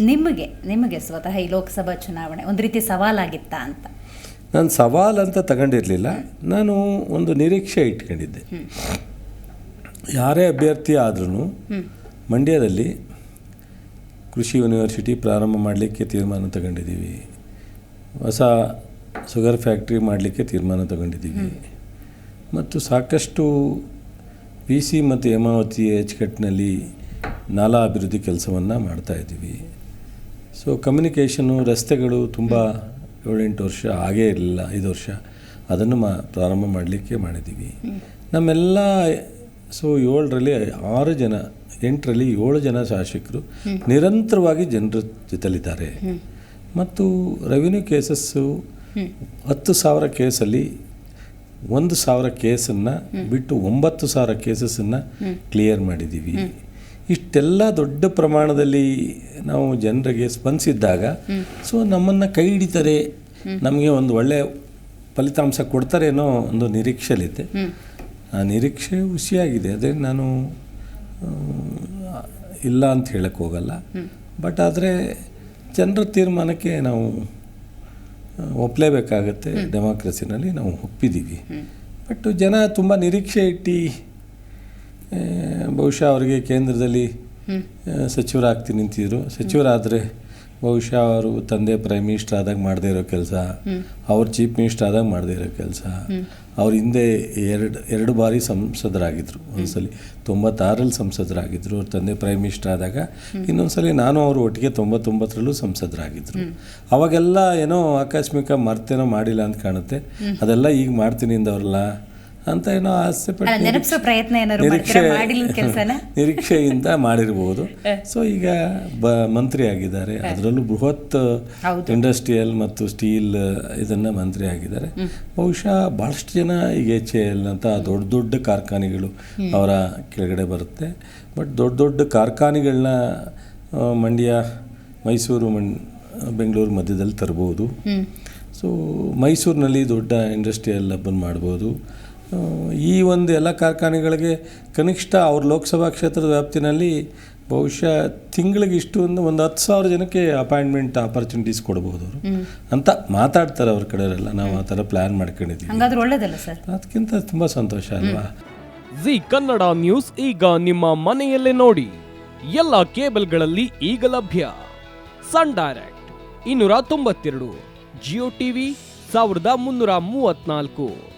ನಿಮಗೆ ನಿಮಗೆ ಸ್ವತಃ ಈ ಲೋಕಸಭಾ ಚುನಾವಣೆ ಒಂದು ರೀತಿ ಸವಾಲಾಗಿತ್ತಾ ಅಂತ? ನಾನು ಸವಾಲು ಅಂತ ತಗೊಂಡಿರಲಿಲ್ಲ. ನಾನು ಒಂದು ನಿರೀಕ್ಷೆ ಇಟ್ಕೊಂಡಿದ್ದೆ. ಯಾರೇ ಅಭ್ಯರ್ಥಿ ಆದ್ರೂ ಮಂಡ್ಯದಲ್ಲಿ ಕೃಷಿ ಯೂನಿವರ್ಸಿಟಿ ಪ್ರಾರಂಭ ಮಾಡಲಿಕ್ಕೆ ತೀರ್ಮಾನ ತಗೊಂಡಿದ್ದೀವಿ. ಹೊಸ ಶುಗರ್ ಫ್ಯಾಕ್ಟ್ರಿ ಮಾಡಲಿಕ್ಕೆ ತೀರ್ಮಾನ ತಗೊಂಡಿದ್ದೀವಿ. ಮತ್ತು ಸಾಕಷ್ಟು ಪಿ ಸಿ ಮತ್ತು ಹೇಮಾವತಿ ಎಚ್ಕಟ್ನಲ್ಲಿ ನಾಲಾ ಅಭಿವೃದ್ಧಿ ಕೆಲಸವನ್ನು ಮಾಡ್ತಾಯಿದ್ದೀವಿ ಸೊ ಕಮ್ಯುನಿಕೇಷನು ರಸ್ತೆಗಳು ತುಂಬ ಏಳೆಂಟು ವರ್ಷ ಆಗೇ ಇರಲಿಲ್ಲ, ಐದು ವರ್ಷ. ಅದನ್ನು ಮಾ, ಪ್ರಾರಂಭ ಮಾಡಲಿಕ್ಕೆ ಮಾಡಿದ್ದೀವಿ. ನಮ್ಮೆಲ್ಲ ಸೊ ಏಳರಲ್ಲಿ ಆರು ಜನ, ಎಂಟರಲ್ಲಿ ಏಳು ಜನ ಶಾಸಕರು ನಿರಂತರವಾಗಿ ಜನರ ಜೊತೆಲಿದ್ದಾರೆ. ಮತ್ತು ರೆವಿನ್ಯೂ ಕೇಸಸ್ಸು ಹತ್ತು ಸಾವಿರ ಕೇಸಲ್ಲಿ ಒಂದು ಸಾವಿರ ಕೇಸನ್ನು ಬಿಟ್ಟು ಒಂಬತ್ತು ಸಾವಿರ ಕೇಸಸ್ಸನ್ನು ಕ್ಲಿಯರ್ ಮಾಡಿದ್ದೀವಿ. ಇಷ್ಟೆಲ್ಲ ದೊಡ್ಡ ಪ್ರಮಾಣದಲ್ಲಿ ನಾವು ಜನರಿಗೆ ಸ್ಪಂದಿಸಿದ್ದಾಗ ಸೊ ನಮ್ಮನ್ನು ಕೈ ಹಿಡಿತಾರೆ ನಮಗೆ ಒಂದು ಒಳ್ಳೆಯ ಫಲಿತಾಂಶ ಕೊಡ್ತಾರೆ ಅನ್ನೋ ಒಂದು ನಿರೀಕ್ಷೆಲಿದ್ದೆ ಆ ನಿರೀಕ್ಷೆ ಹುಸಿಯಾಗಿದೆ. ಅದೇ ನಾನು ಇಲ್ಲ ಅಂತ ಹೇಳಕ್ಕೆ ಹೋಗಲ್ಲ. ಬಟ್ ಆದರೆ ಜನರ ತೀರ್ಮಾನಕ್ಕೆ ನಾವು ಒಪ್ಪಲೇಬೇಕಾಗತ್ತೆ ಡೆಮಾಕ್ರಸಿನಲ್ಲಿ ನಾವು ಒಪ್ಪಿದ್ದೀವಿ ಬಟ್ ಜನ ತುಂಬ ನಿರೀಕ್ಷೆ ಇಟ್ಟು ಬಹುಶಃ ಅವರಿಗೆ ಕೇಂದ್ರದಲ್ಲಿ ಸಚಿವರಾಗ್ತಿ ಸಚಿವರಾಗ್ತೀನಿ ನಿಂತಿದ್ರು. ಸಚಿವರಾದರೆ ಬಹುಶಃ ಅವರು ತಂದೆ ಪ್ರೈಮ್ ಮಿನಿಸ್ಟರ್ ಆದಾಗ ಮಾಡದೇ ಇರೋ ಕೆಲಸ ಅವ್ರು ಚೀಫ್ ಮಿನಿಸ್ಟರ್ ಆದಾಗ ಮಾಡದೇ ಇರೋ ಕೆಲಸ. ಅವ್ರ ಹಿಂದೆ ಎರಡು ಎರಡು ಬಾರಿ ಸಂಸದರಾಗಿದ್ದರು ಒಂದ್ಸಲಿ ತೊಂಬತ್ತಾರಲ್ಲಿ ಸಂಸದರಾಗಿದ್ದರು ಅವ್ರ ತಂದೆ ಪ್ರೈಮ್ ಮಿನಿಸ್ಟರ್ ಆದಾಗ ಇನ್ನೊಂದ್ಸಲಿ ನಾನು ಅವರು ಒಟ್ಟಿಗೆ ತೊಂಬತ್ತೊಂಬತ್ತರಲ್ಲೂ ಸಂಸದರಾಗಿದ್ದರು ಅವಾಗೆಲ್ಲ ಏನೋ ಆಕಸ್ಮಿಕ ಮರ್ತೇನೋ ಮಾಡಿಲ್ಲ ಅಂತ ಕಾಣುತ್ತೆ. ಅದೆಲ್ಲ ಈಗ ಮಾಡ್ತೀನಿ ಅಂದವ್ರಲ್ಲ ಅಂತ ಏನೋ ಆಸೆ ಪಟ್ಟು ಪ್ರಯತ್ನ ನಿರೀಕ್ಷೆ ನಿರೀಕ್ಷೆಯಿಂದ ಮಾಡಿರ್ಬೋದು. ಸೊ ಈಗ ಬ ಮಂತ್ರಿ ಆಗಿದ್ದಾರೆ ಅದರಲ್ಲೂ ಬೃಹತ್ ಇಂಡಸ್ಟ್ರಿಯಲ್ ಮತ್ತು ಸ್ಟೀಲ್ ಇದನ್ನ ಮಂತ್ರಿ ಆಗಿದ್ದಾರೆ ಬಹುಶಃ ಬಹಳಷ್ಟು ಜನ ಈಗ ಎಚ್ ಎ ಎಲ್ ಅಂತ ದೊಡ್ಡ ದೊಡ್ಡ ಕಾರ್ಖಾನೆಗಳು ಅವರ ಕೆಳಗಡೆ ಬರುತ್ತೆ. ಬಟ್ ದೊಡ್ಡ ದೊಡ್ಡ ಕಾರ್ಖಾನೆಗಳನ್ನ ಮಂಡ್ಯ ಮೈಸೂರು ಮಂಡ್ ಬೆಂಗಳೂರು ಮಧ್ಯದಲ್ಲಿ ತರ್ಬೋದು. ಸೊ ಮೈಸೂರಿನಲ್ಲಿ ದೊಡ್ಡ ಇಂಡಸ್ಟ್ರಿಯಲ್ ಹಬ್ಬನ್ನು ಮಾಡ್ಬೋದು. ಈ ಒಂದು ಎಲ್ಲ ಕಾರ್ಖಾನೆಗಳಿಗೆ ಕನಿಷ್ಠ ಅವ್ರ ಲೋಕಸಭಾ ಕ್ಷೇತ್ರದ ವ್ಯಾಪ್ತಿನಲ್ಲಿ ಬಹುಶಃ ತಿಂಗಳಿಗೆ ಇಷ್ಟು ಒಂದು ಒಂದು ಹತ್ತು ಸಾವಿರ ಜನಕ್ಕೆ ಅಪಾಯಿಂಟ್ಮೆಂಟ್ ಆಪರ್ಚುನಿಟೀಸ್ ಕೊಡಬಹುದು ಅವರು. ಅಂತ ಮಾತಾಡ್ತಾರೆ ಅವ್ರ ಕಡೆಯವರೆಲ್ಲ. ನಾವು ಆ ಥರ ಪ್ಲ್ಯಾನ್ ಮಾಡ್ಕೊಂಡಿದ್ದೀವಿ. ಹಂಗಾದ್ರೆ ಒಳ್ಳೇದಲ್ಲ ಸರ್? ಅದಕ್ಕಿಂತ ತುಂಬ ಸಂತೋಷ ಅಲ್ವಾ? ಜಿ ಕನ್ನಡ ನ್ಯೂಸ್ ಈಗ ನಿಮ್ಮ ಮನೆಯಲ್ಲೇ ನೋಡಿ. ಎಲ್ಲ ಕೇಬಲ್ಗಳಲ್ಲಿ ಈಗ ಲಭ್ಯ. ಸನ್ ಡೈರೆಕ್ಟ್ ಇನ್ನೂರ ತೊಂಬತ್ತೆರಡು ಜಿಯೋ ಟಿವಿ ಸಾವಿರದ ಮುನ್ನೂರ ಮೂವತ್ನಾಲ್ಕು.